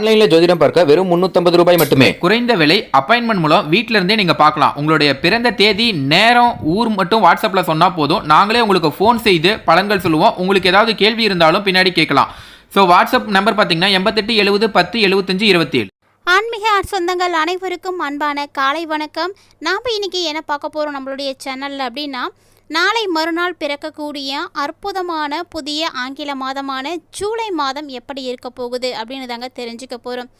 ஆன்லைன்ல ஜோதிடம் பார்க்க வெறும் 350 ரூபாய் மட்டுமே. குறைந்த விலை அப்பாயின்மெண்ட் மூலம் வீட்ல இருந்தே நீங்க பார்க்கலாம். உங்களுடைய பிறந்த தேதி நேரம் ஊர் மட்டும் வாட்ஸ்அப்ல சொன்னா போதும். நாங்களே உங்களுக்கு ஃபோன் செய்து பலன்கள் சொல்லுவோம். உங்களுக்கு ஏதாவது கேள்வி இருந்தாலும் பின்னாடி கேட்கலாம். ஸோ வாட்ஸ்அப் நம்பர் பார்த்தீங்கன்னா எண்பத்தெட்டு எழுபது பத்து எழுபத்தஞ்சு இருபத்தி ஏழு ஆன்மீக சொந்தங்கள் அனைவருக்கும் அன்பான காலை வணக்கம். நாம் இன்னைக்கு என்ன பார்க்க போகிறோம் நம்மளுடைய சேனலில் அப்படின்னா நாளை மறுநாள் பிறக்கக்கூடிய அற்புதமான புதிய ஆங்கில மாதமான ஜூலை மாதம் எப்படி இருக்க போகுது அப்படின்னு தாங்க தெரிஞ்சுக்க போகிறோம்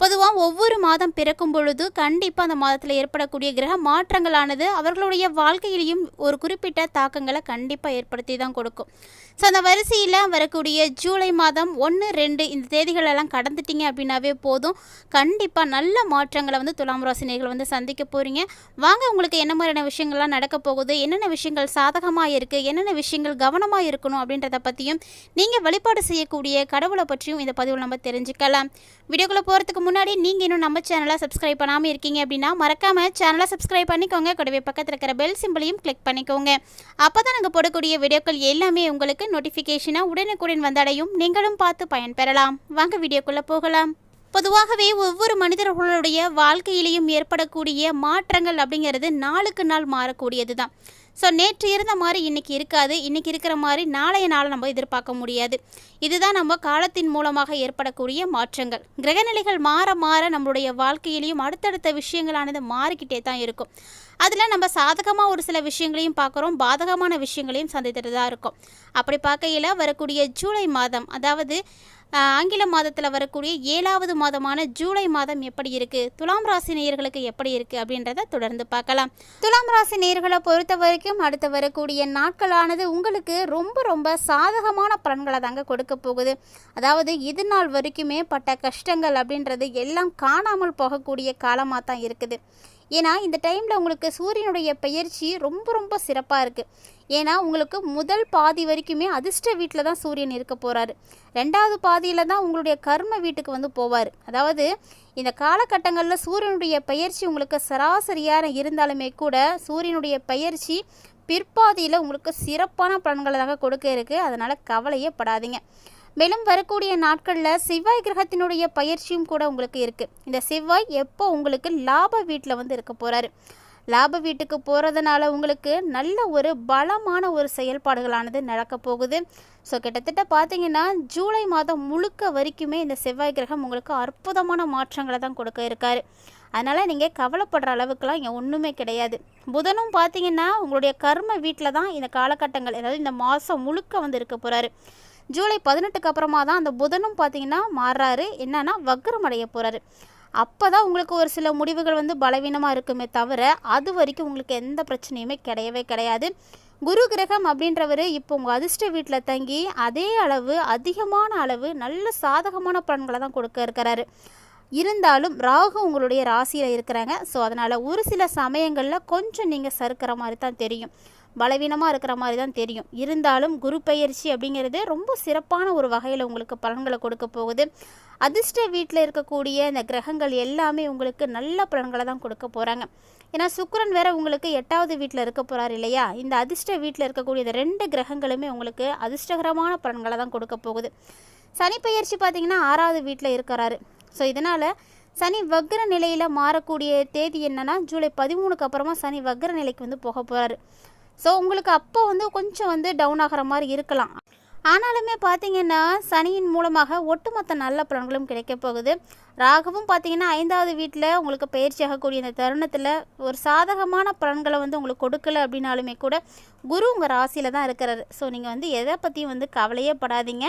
பொதுவாக ஒவ்வொரு மாதம் பிறக்கும் பொழுது கண்டிப்பாக அந்த மாதத்தில் ஏற்படக்கூடிய கிரக மாற்றங்களானது அவர்களுடைய வாழ்க்கையிலையும் ஒரு குறிப்பிட்ட தாக்கங்களை கண்டிப்பாக ஏற்படுத்தி தான் கொடுக்கும். ஸோ அந்த வரிசையில் வரக்கூடிய ஜூலை மாதம் ஒன்று ரெண்டு இந்த தேதிகளெல்லாம் கடந்துட்டீங்க அப்படின்னாவே போதும். கண்டிப்பாக நல்ல மாற்றங்களை வந்து துலாம் ராசினியர்கள் வந்து சந்திக்க போகிறீங்க வாங்க உங்களுக்கு என்ன மாதிரியான விஷயங்கள்லாம் நடக்க போகுது? என்னென்ன விஷயங்கள் சாதகமாக இருக்குது என்னென்ன விஷயங்கள் கவனமாக இருக்கணும் அப்படின்றத பற்றியும் நீங்கள் வழிபாடு செய்யக்கூடிய கடவுளை பற்றியும் இந்த பதிவில் நம்ம தெரிஞ்சுக்கலாம். வீடியோக்குள்ளே போகிறதுக்கு முன்னாடி நீங்கள் இன்னும் நம்ம சேனலை சப்ஸ்கிரைப் பண்ணாமல் இருக்கீங்க அப்படின்னா மறக்காமல் சேனலை சப்ஸ்கிரைப் பண்ணிக்கோங்க. கூடவே பக்கத்தில் இருக்கிற பெல் சிம்பிளையும் கிளிக் பண்ணிக்கோங்க. அப்போ தான் நாங்கள் போடக்கூடிய வீடியோக்கள் எல்லாமே உங்களுக்கு நோட்டிஃபிகேஷனாக உடனுக்குடன் வந்தடையும். நீங்களும் பார்த்து பயன்பெறலாம் வாங்க வீடியோக்குள்ளே போகலாம். பொதுவாகவே ஒவ்வொரு மனிதர்களுடைய வாழ்க்கையிலையும் ஏற்படக்கூடிய மாற்றங்கள் அப்படிங்கிறது நாளுக்கு நாள் மாறக்கூடியது தான் ஸோ நேற்று இருந்த மாதிரி இன்னைக்கு இருக்காது. இன்னைக்கு இருக்கிற மாதிரி நாளைய நாளை நம்ம எதிர்பார்க்க முடியாது. இதுதான் நம்ம காலத்தின் மூலமாக ஏற்படக்கூடிய மாற்றங்கள். கிரகநிலைகள் மாற மாற நம்மளுடைய வாழ்க்கையிலையும் அடுத்தடுத்த விஷயங்களானது மாறிக்கிட்டே தான் இருக்கும். அதில் நம்ம சாதகமாக ஒரு சில விஷயங்களையும் பார்க்குறோம் பாதகமான விஷயங்களையும் சந்தித்துட்டு தான் இருக்கும். அப்படி பார்க்கையில் வரக்கூடிய ஜூலை மாதம் அதாவது ஆங்கில மாதத்தில் வரக்கூடிய ஏழாவது மாதமான ஜூலை மாதம் எப்படி இருக்குது துலாம் ராசி நேயர்களுக்கு எப்படி இருக்குது அப்படின்றத தொடர்ந்து பார்க்கலாம். துலாம் ராசி நேயர்களை பொறுத்த வரைக்கும் அடுத்து வரக்கூடிய நாட்களானது உங்களுக்கு ரொம்ப ரொம்ப சாதகமான பலன்களை தாங்க கொடுக்க போகுது. அதாவது இது நாள் வரைக்குமே பட்ட கஷ்டங்கள் அப்படின்றது எல்லாம் காணாமல் போகக்கூடிய காலமாக தான் இருக்குது. ஏன்னா இந்த டைமில் உங்களுக்கு சூரியனுடைய பெயர்ச்சி ரொம்ப ரொம்ப சிறப்பாக இருக்குது ஏன்னா உங்களுக்கு முதல் பாதி வரைக்குமே அதிர்ஷ்ட வீட்டில் தான் சூரியன் இருக்க போகிறாரு ரெண்டாவது பாதியில் தான் உங்களுடைய கர்ம வீட்டுக்கு வந்து போவார். அதாவது இந்த காலகட்டங்களில் சூரியனுடைய பெயர்ச்சி உங்களுக்கு சராசரியாக இருந்தாலுமே கூட சூரியனுடைய பெயர்ச்சி பிற்பாதியில் உங்களுக்கு சிறப்பான பலன்களை தாங்க கொடுக்க இருக்குது அதனால் கவலையே படாதீங்க. மேலும் வரக்கூடிய நாட்களில் செவ்வாய் கிரகத்தினுடைய பயிற்சியும் கூட உங்களுக்கு இருக்குது இந்த செவ்வாய் எப்போ உங்களுக்கு லாப வீட்டில் வந்து இருக்க போகிறாரு லாப வீட்டுக்கு போகிறதுனால உங்களுக்கு நல்ல ஒரு பலமான ஒரு செயல்பாடுகளானது நடக்க போகுது. ஸோ கிட்டத்தட்ட பார்த்தீங்கன்னா ஜூலை மாதம் முழுக்க வரைக்குமே இந்த செவ்வாய் கிரகம் உங்களுக்கு அற்புதமான மாற்றங்களை தான் கொடுக்க இருக்காரு. அதனால் நீங்கள் கவலைப்படுற அளவுக்குலாம் இங்கே ஒன்றுமே கிடையாது. புதனும் பார்த்தீங்கன்னா உங்களுடைய கர்ம வீட்டில் தான் இந்த காலகட்டங்கள் அதாவது இந்த மாதம் முழுக்க வந்து இருக்க போகிறாரு ஜூலை பதினெட்டுக்கு அப்புறமா தான் அந்த புதனும் பார்த்தீங்கன்னா மாறுறாரு. என்னன்னா வக்ரம் அடைய போகிறாரு அப்போ தான் உங்களுக்கு ஒரு சில முடிவுகள் வந்து பலவீனமாக இருக்குமே தவிர அது வரைக்கும் உங்களுக்கு எந்த பிரச்சனையுமே கிடையவே கிடையாது. குரு கிரகம் அப்படின்றவர் இப்போ உங்கள் அதிர்ஷ்ட வீட்டில் தங்கி அதே அளவு அதிகமான அளவு நல்ல சாதகமான பலன்களை தான் கொடுக்க இருக்கிறாரு. இருந்தாலும் ராகு உங்களுடைய ராசியில் இருக்கிறாங்க. ஸோ அதனால் ஒரு சில சமயங்களில் கொஞ்சம் நீங்கள் சறுக்கிற மாதிரி தான் தெரியும். பலவீனமாக இருக்கிற மாதிரி தான் தெரியும். இருந்தாலும் குரு பயிற்சி அப்படிங்கிறது ரொம்ப சிறப்பான ஒரு வகையில் உங்களுக்கு பலன்களை கொடுக்க போகுது. அதிர்ஷ்ட வீட்டில் இருக்கக்கூடிய இந்த கிரகங்கள் எல்லாமே உங்களுக்கு நல்ல பலன்களை தான் கொடுக்க போகிறாங்க ஏன்னா சுக்கரன் வேற உங்களுக்கு எட்டாவது வீட்டில் இருக்க போகிறார் இல்லையா? இந்த அதிர்ஷ்ட வீட்டில் இருக்கக்கூடிய இந்த ரெண்டு கிரகங்களுமே உங்களுக்கு அதிர்ஷ்டகரமான பலன்களை தான் கொடுக்க போகுது. சனி பயிற்சி பார்த்தீங்கன்னா ஆறாவது வீட்டில் இருக்கிறாரு. ஸோ இதனால் சனி வக்ர நிலையில் மாறக்கூடிய தேதி என்னென்னா ஜூலை பதிமூணுக்கு அப்புறமா சனி வக்ர நிலைக்கு வந்து போக போகிறாரு ஸோ உங்களுக்கு அப்போ வந்து கொஞ்சம் வந்து டவுன் ஆகிற மாதிரி இருக்கலாம். ஆனாலுமே பார்த்தீங்கன்னா சனியின் மூலமாக ஒட்டுமொத்த நல்ல பலன்களும் கிடைக்க போகுது. ராகுவும் பார்த்தீங்கன்னா ஐந்தாவது வீட்டில் உங்களுக்கு பயிற்சியாகக்கூடிய இந்த தருணத்தில் ஒரு சாதகமான பலன்களை வந்து உங்களுக்கு கொடுக்கல அப்படின்னாலுமே கூட குரு உங்கள் ராசியில் தான் இருக்கிறாரு. ஸோ நீங்கள் வந்து எதை பற்றியும் வந்து கவலையே படாதீங்க.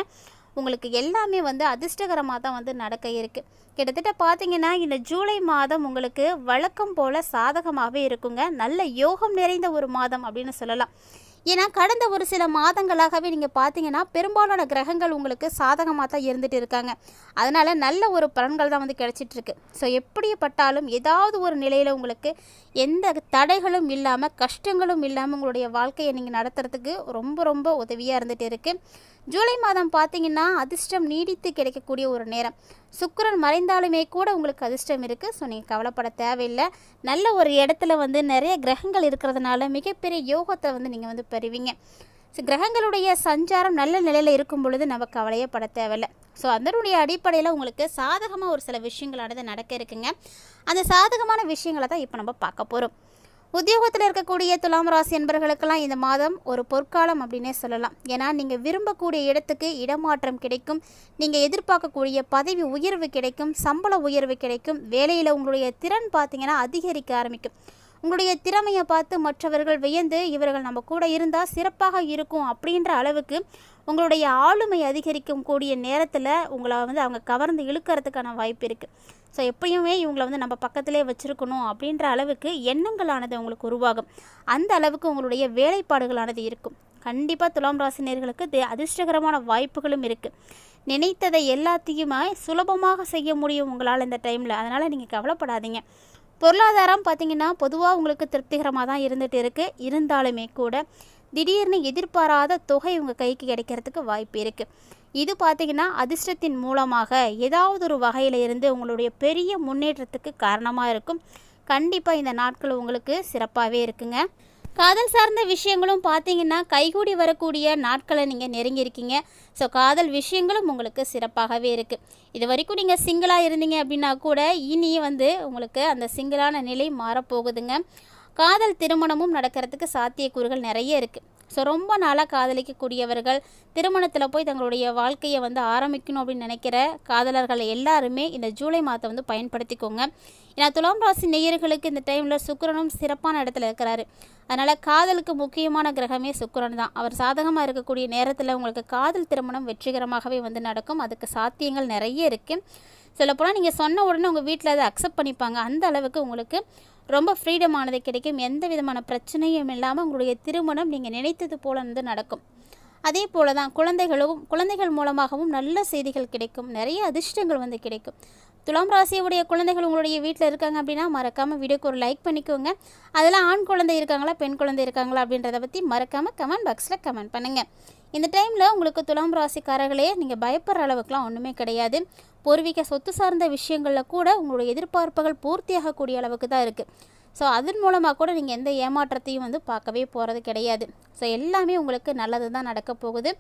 உங்களுக்கு எல்லாமே வந்து அதிர்ஷ்டகரமாக தான் வந்து நடக்க இருக்குது கிட்டத்தட்ட பார்த்தீங்கன்னா இந்த ஜூலை மாதம் உங்களுக்கு வழக்கம் போல் சாதகமாகவே இருக்குங்க. நல்ல யோகம் நிறைந்த ஒரு மாதம் அப்படின்னு சொல்லலாம். ஏன்னா கடந்த ஒரு சில மாதங்களாகவே நீங்கள் பார்த்தீங்கன்னா பெரும்பாலான கிரகங்கள் உங்களுக்கு சாதகமாக தான் இருந்துகிட்டு இருக்காங்க. அதனால் நல்ல ஒரு பலன்கள் தான் வந்து கிடச்சிட்ருக்கு ஸோ எப்படிப்பட்டாலும் ஏதாவது ஒரு நிலையில் உங்களுக்கு எந்த தடைகளும் இல்லாமல் கஷ்டங்களும் இல்லாமல் உங்களுடைய வாழ்க்கையை நீங்கள் நடத்துறதுக்கு ரொம்ப ரொம்ப உதவியாக இருந்துகிட்டு இருக்குது ஜூலை மாதம் பார்த்தீங்கன்னா அதிர்ஷ்டம் நீடித்து கிடைக்கக்கூடிய ஒரு நேரம். சுக்கரன் மறைந்தாலுமே கூட உங்களுக்கு அதிர்ஷ்டம் இருக்குது ஸோ நீங்கள் கவலைப்பட தேவையில்லை. நல்ல ஒரு இடத்துல வந்து நிறைய கிரகங்கள் இருக்கிறதுனால மிகப்பெரிய யோகத்தை வந்து நீங்கள் வந்து பெறுவீங்க. ஸோ கிரகங்களுடைய சஞ்சாரம் நல்ல நிலையில் இருக்கும் பொழுது நம்ம கவலையே பட தேவையில்லை. ஸோ அதனுடைய அடிப்படையில் உங்களுக்கு சாதகமாக ஒரு சில விஷயங்களானது நடக்க இருக்குங்க. அந்த சாதகமான விஷயங்களை தான் இப்போ நம்ம பார்க்க போகிறோம் உத்தியோகத்தில் இருக்கக்கூடிய துலாம் ராசி என்பர்களுக்கெல்லாம் இந்த மாதம் ஒரு பொற்காலம் அப்படின்னே சொல்லலாம். ஏன்னா நீங்கள் விரும்பக்கூடிய இடத்துக்கு இடமாற்றம் கிடைக்கும். நீங்கள் எதிர்பார்க்கக்கூடிய பதவி உயர்வு கிடைக்கும். சம்பள உயர்வு கிடைக்கும். வேலையில் உங்களுடைய திறன் பார்த்தீங்கன்னா அதிகரிக்க ஆரம்பிக்கும். உங்களுடைய திறமையை பார்த்து மற்றவர்கள் வியந்து இவர்கள் நம்ம கூட இருந்தால் சிறப்பாக இருக்கும் அப்படின்ற அளவுக்கு உங்களுடைய ஆளுமை அதிகரிக்கும் கூடிய நேரத்தில் உங்களை வந்து அவங்க கவர்ந்து இழுக்கிறதுக்கான வாய்ப்பு இருக்குது ஸோ எப்பயுமே இவங்களை வந்து நம்ம பக்கத்திலே வச்சுருக்கணும் அப்படின்ற அளவுக்கு எண்ணங்களானது உங்களுக்கு உருவாகும். அந்த அளவுக்கு உங்களுடைய வேலைப்பாடுகளானது இருக்கும். கண்டிப்பாக துலாம் ராசினியர்களுக்கு தே அதிர்ஷ்டகரமான வாய்ப்புகளும் இருக்குது நினைத்ததை எல்லாத்தையுமே சுலபமாக செய்ய முடியும் உங்களால் இந்த டைமில் அதனால் நீங்கள் கவலைப்படாதீங்க. பொருளாதாரம் பார்த்தீங்கன்னா பொதுவாக உங்களுக்கு திருப்திகரமாக தான் இருந்துகிட்டு இருக்குது இருந்தாலுமே கூட திடீர்னு எதிர்பாராத தொகை உங்கள் கைக்கு கிடைக்கிறதுக்கு வாய்ப்பு இருக்குது இது பார்த்தீங்கன்னா அதிர்ஷ்டத்தின் மூலமாக ஏதாவது ஒரு வகையில் இருந்து உங்களுடைய பெரிய முன்னேற்றத்துக்கு காரணமாக இருக்கும். கண்டிப்பாக இந்த நாட்கள் உங்களுக்கு சிறப்பாகவே இருக்குங்க. காதல் சார்ந்த விஷயங்களும் பார்த்தீங்கன்னா கைகூடி வரக்கூடிய நாட்களை நீங்கள் நெருங்கியிருக்கீங்க. ஸோ காதல் விஷயங்களும் உங்களுக்கு சிறப்பாகவே இருக்குது இது வரைக்கும் நீங்கள் சிங்கிளாக இருந்தீங்க அப்படின்னா கூட இனி வந்து உங்களுக்கு அந்த சிங்கிளான நிலை மாறப்போகுதுங்க. காதல் திருமணமும் நடக்கிறதுக்கு சாத்தியக்கூறுகள் நிறைய இருக்குது ஸோ ரொம்ப நாளாக காதலிக்கக்கூடியவர்கள் திருமணத்தில் போய் தங்களுடைய வாழ்க்கையை வந்து ஆரம்பிக்கணும் அப்படின்னு நினைக்கிற காதலர்கள் எல்லாருமே இந்த ஜூலை மாதத்தை வந்து பயன்படுத்திக்கோங்க. ஏன்னா துலாம் ராசி நேயர்களுக்கு இந்த டைமில் சுக்கரனும் சிறப்பான இடத்துல இருக்கிறாரு. அதனால் காதலுக்கு முக்கியமான கிரகமே சுக்கரன் தான். அவர் சாதகமாக இருக்கக்கூடிய நேரத்தில் உங்களுக்கு காதல் திருமணம் வெற்றிகரமாகவே வந்து நடக்கும். அதுக்கு சாத்தியங்கள் நிறைய இருக்குது சொல்லப்போனால் நீங்கள் சொன்ன உடனே உங்கள் வீட்டில் அதை அக்செப்ட் பண்ணிப்பாங்க. அந்த அளவுக்கு உங்களுக்கு ரொம்ப ஃப்ரீடமானது கிடைக்கும். எந்த விதமான பிரச்சனையும் இல்லாமல் உங்களுடைய திருமணம் நீங்கள் நினைத்தது போல வந்து நடக்கும். அதே போல தான் குழந்தைகளும் குழந்தைகள் மூலமாகவும் நல்ல செய்திகள் கிடைக்கும். நிறைய அதிர்ஷ்டங்கள் வந்து கிடைக்கும். துலாம் ராசியுடைய குழந்தைகள் உங்களுடைய வீட்டில் இருக்காங்க அப்படின்னா மறக்காமல் வீடியோக்கு ஒரு லைக் பண்ணிக்கோங்க. அதெல்லாம் ஆண் குழந்தை இருக்காங்களா பெண் குழந்தை இருக்காங்களா அப்படின்றத பற்றி மறக்காமல் கமெண்ட் பாக்ஸில் கமெண்ட் பண்ணுங்கள் இந்த டைமில் உங்களுக்கு துலாம் ராசிக்காரர்களே நீங்கள் பயப்படுற அளவுக்குலாம் ஒன்றுமே கிடையாது. பூர்வீக சொத்து சார்ந்த விஷயங்களில் கூட உங்களுடைய எதிர்பார்ப்புகள் பூர்த்தியாகக்கூடிய அளவுக்கு தான் இருக்குது ஸோ அதன் மூலமாக கூட நீங்கள் எந்த ஏமாற்றத்தையும் வந்து பார்க்கவே போகிறது கிடையாது. ஸோ எல்லாமே உங்களுக்கு நல்லது தான் நடக்க போகுது.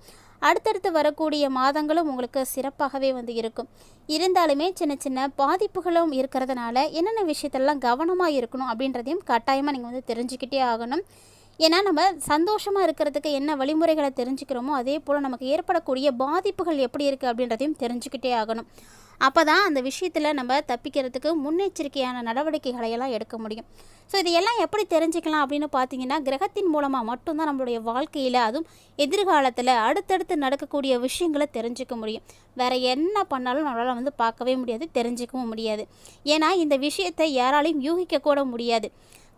அடுத்தடுத்து வரக்கூடிய மாதங்களும் உங்களுக்கு சிறப்பாகவே வந்து இருக்கும். இருந்தாலுமே சின்ன சின்ன பாதிப்புகளும் இருக்கிறதுனால என்னென்ன விஷயத்தெல்லாம் கவனமாக இருக்கணும் அப்படின்றதையும் கட்டாயமாக நீங்கள் வந்து தெரிஞ்சுக்கிட்டே ஆகணும். ஏன்னா நம்ம சந்தோஷமாக இருக்கிறதுக்கு என்ன வழிமுறைகளை தெரிஞ்சுக்கிறோமோ அதே போல் நமக்கு ஏற்படக்கூடிய பாதிப்புகள் எப்படி இருக்குது அப்படின்றதையும் தெரிஞ்சுக்கிட்டே ஆகணும். அப்போ தான் அந்த விஷயத்தில் நம்ம தப்பிக்கிறதுக்கு முன்னெச்சரிக்கையான நடவடிக்கைகளை எல்லாம் எடுக்க முடியும். ஸோ இதையெல்லாம் எப்படி தெரிஞ்சுக்கலாம் அப்படின்னு பார்த்தீங்கன்னா கிரகத்தின் மூலமாக மட்டும்தான் நம்மளுடைய வாழ்க்கையில் அதுவும் எதிர்காலத்தில் அடுத்தடுத்து நடக்கக்கூடிய விஷயங்களை தெரிஞ்சுக்க முடியும். வேறு என்ன பண்ணாலும் நம்மளால் வந்து பார்க்கவே முடியாது தெரிஞ்சுக்கவும் முடியாது. ஏன்னா இந்த விஷயத்தை யாராலையும் யூகிக்க கூட முடியாது.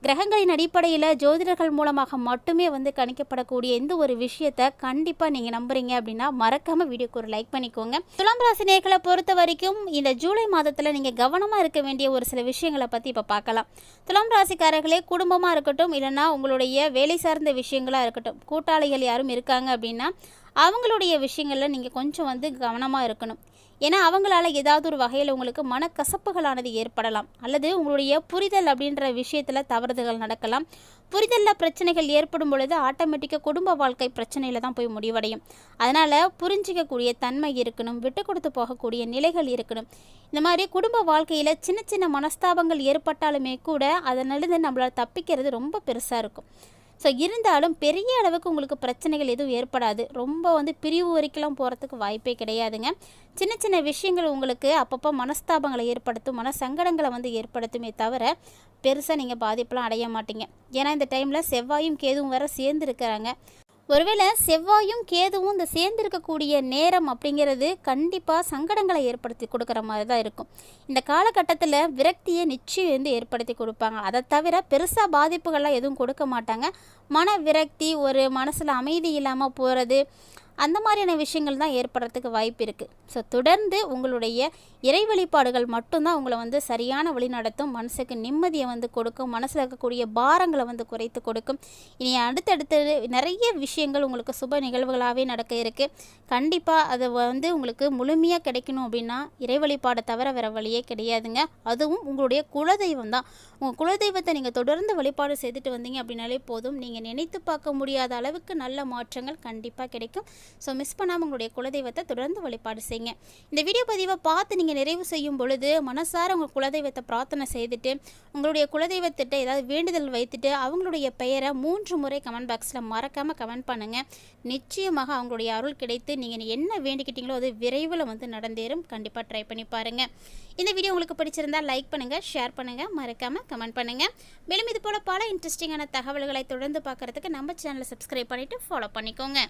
கிரகங்களின் அடிப்படையில் ஜோதிடர்கள் மூலமாக மட்டுமே வந்து கணிக்கப்படக்கூடிய எந்த ஒரு விஷயத்தை கண்டிப்பாக நீங்கள் நம்புறீங்க அப்படின்னா மறக்காமல் வீடியோக்கு ஒரு லைக் பண்ணிக்கோங்க. துலாம் ராசி நேர்களை பொறுத்த வரைக்கும் இந்த ஜூலை மாதத்தில் நீங்கள் கவனமாக இருக்க வேண்டிய ஒரு சில விஷயங்களை பற்றி இப்போ பார்க்கலாம். துலாம் ராசிக்காரர்களே குடும்பமாக இருக்கட்டும் இல்லைன்னா உங்களுடைய வேலை சார்ந்த விஷயங்களாக இருக்கட்டும் கூட்டாளிகள் யாரும் இருக்காங்க அப்படின்னா அவங்களுடைய விஷயங்களில் நீங்கள் கொஞ்சம் வந்து கவனமாக இருக்கணும். ஏன்னா அவங்களால ஏதாவது ஒரு வகையில் உங்களுக்கு மனக்கசப்புகளானது ஏற்படலாம். அல்லது உங்களுடைய புரிதல் அப்படின்ற விஷயத்தில் தவறுதல்கள் நடக்கலாம். புரிதலில் பிரச்சனைகள் ஏற்படும் பொழுது ஆட்டோமேட்டிக்காக குடும்ப வாழ்க்கை பிரச்சனையில் தான் போய் முடிவடையும். அதனால் புரிஞ்சிக்கக்கூடிய தன்மை இருக்கணும் விட்டு கொடுத்து போகக்கூடிய நிலைகள் இருக்கணும். இந்த மாதிரி குடும்ப வாழ்க்கையில் சின்ன சின்ன மனஸ்தாபங்கள் ஏற்பட்டாலுமே கூட அதனிலிருந்து நம்மளால் தப்பிக்கிறது ரொம்ப பெருசாக இருக்கும். ஸோ இருந்தாலும் பெரிய அளவுக்கு உங்களுக்கு பிரச்சனைகள் எதுவும் ஏற்படாது. ரொம்ப வந்து பிரிவு வரைக்கெல்லாம் போகிறதுக்கு வாய்ப்பே கிடையாதுங்க. சின்ன சின்ன விஷயங்கள் உங்களுக்கு அப்பப்போ மனஸ்தாபங்களை ஏற்படுத்தும் மன சங்கடங்களை வந்து ஏற்படுத்துமே தவிர பெருசாக நீங்கள் பாதிப்பெலாம் அடைய மாட்டீங்க. ஏன்னா இந்த டைமில் செவ்வாயும் கேதுவும் வேறு சேர்ந்து இருக்கிறாங்க ஒருவேளை செவ்வாயும் கேதுவும் இந்த சேர்ந்திருக்கக்கூடிய நேரம் அப்படிங்கிறது கண்டிப்பாக சங்கடங்களை ஏற்படுத்தி கொடுக்குற மாதிரி தான் இருக்கும். இந்த காலகட்டத்தில் விரக்தியை நிச்சயம் வந்து ஏற்படுத்தி கொடுப்பாங்க. அதை தவிர பெருசாக பாதிப்புகள்லாம் எதுவும் கொடுக்க மாட்டாங்க. மன விரக்தி ஒரு மனசில் அமைதி இல்லாமல் போகிறது அந்த மாதிரியான விஷயங்கள் தான் ஏற்படுறதுக்கு வாய்ப்பு இருக்குது ஸோ தொடர்ந்து உங்களுடைய இறை வழிபாடுகள் மட்டும்தான் உங்களை வந்து சரியான வழி நடத்தும் மனசுக்கு நிம்மதியை வந்து கொடுக்கும் மனசில் இருக்கக்கூடிய பாரங்களை வந்து குறைத்து கொடுக்கும். இனி அடுத்தடுத்து நிறைய விஷயங்கள் உங்களுக்கு சுப நிகழ்வுகளாகவே நடக்க இருக்குது கண்டிப்பாக அது வந்து உங்களுக்கு முழுமையாக கிடைக்கணும் அப்படின்னா இறை வழிபாடை தவிர வேறு வழியே கிடையாதுங்க. அதுவும் உங்களுடைய குலதெய்வம் தான். உங்கள் குலதெய்வத்தை நீங்கள் தொடர்ந்து வழிபாடு செய்துட்டு வந்தீங்க அப்படின்னாலே போதும். நீங்கள் நினைத்து பார்க்க முடியாத அளவுக்கு நல்ல மாற்றங்கள் கண்டிப்பாக கிடைக்கும். ஸோ மிஸ் பண்ணாமல் உங்களுடைய குலதெய்வத்தை தொடர்ந்து வழிபாடு செய்யுங்க. இந்த வீடியோ பதிவை பார்த்து நீங்கள் நிறைவு செய்யும் பொழுது மனசார உங்கள் குலதெய்வத்தை பிரார்த்தனை செய்துட்டு உங்களுடைய குலதெய்வத்திட்ட ஏதாவது வேண்டுதல் வைத்துட்டு அவங்களுடைய பெயரை மூன்று முறை கமெண்ட் பாக்ஸில் மறக்காமல் கமெண்ட் பண்ணுங்கள் நிச்சயமாக அவங்களுடைய அருள் கிடைத்து நீங்கள் என்ன வேண்டிக்கிட்டீங்களோ அது விரைவில் வந்து நடந்தேறும். கண்டிப்பாக ட்ரை பண்ணி பாருங்கள் இந்த வீடியோ உங்களுக்கு பிடிச்சிருந்தா லைக் பண்ணுங்கள் ஷேர் பண்ணுங்கள் மறக்காமல் கமெண்ட் பண்ணுங்கள் மேலும் இது போல் பல இன்ட்ரெஸ்டிங்கான தகவல்களை தொடர்ந்து பார்க்குறதுக்கு நம்ம சேனலை சப்ஸ்கிரைப் பண்ணிவிட்டு ஃபாலோ பண்ணிக்கோங்க.